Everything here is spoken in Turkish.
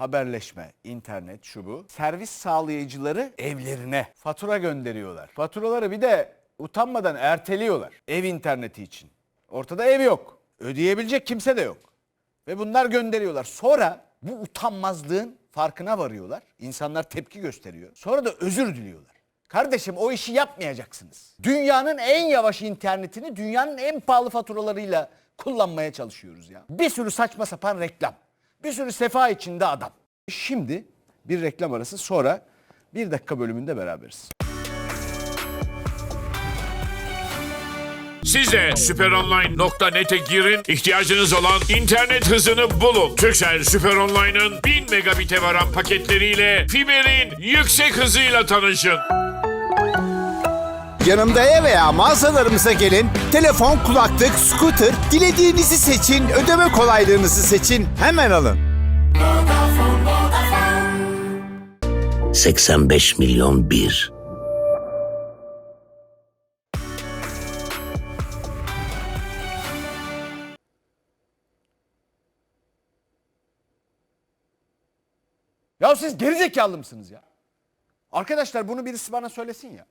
haberleşme, internet şu bu. Servis sağlayıcıları evlerine fatura gönderiyorlar. Faturaları bir de utanmadan erteliyorlar. Ev interneti için. Ortada ev yok. Ödeyebilecek kimse de yok. Ve bunlar gönderiyorlar. Sonra bu utanmazlığın farkına varıyorlar. İnsanlar tepki gösteriyor. Sonra da özür diliyorlar. Kardeşim o işi yapmayacaksınız. Dünyanın en yavaş internetini dünyanın en pahalı faturalarıyla kullanmaya çalışıyoruz ya. Bir sürü saçma sapan reklam. Bir sürü sefa içinde adam. Şimdi bir reklam arası sonra bir dakika bölümünde beraberiz. Siz de süperonline.net'e girin, ihtiyacınız olan internet hızını bulun. Turkcell Süper Online'ın 1000 megabit'e varan paketleriyle fiberin yüksek hızıyla tanışın. Yanımdaya veya mağazalarımıza gelin, telefon, kulaklık, scooter, dilediğinizi seçin, ödeme kolaylığınızı seçin, hemen alın. 85 milyon bir. Ya siz gerizekalı mısınız ya? Arkadaşlar bunu birisi bana söylesin ya.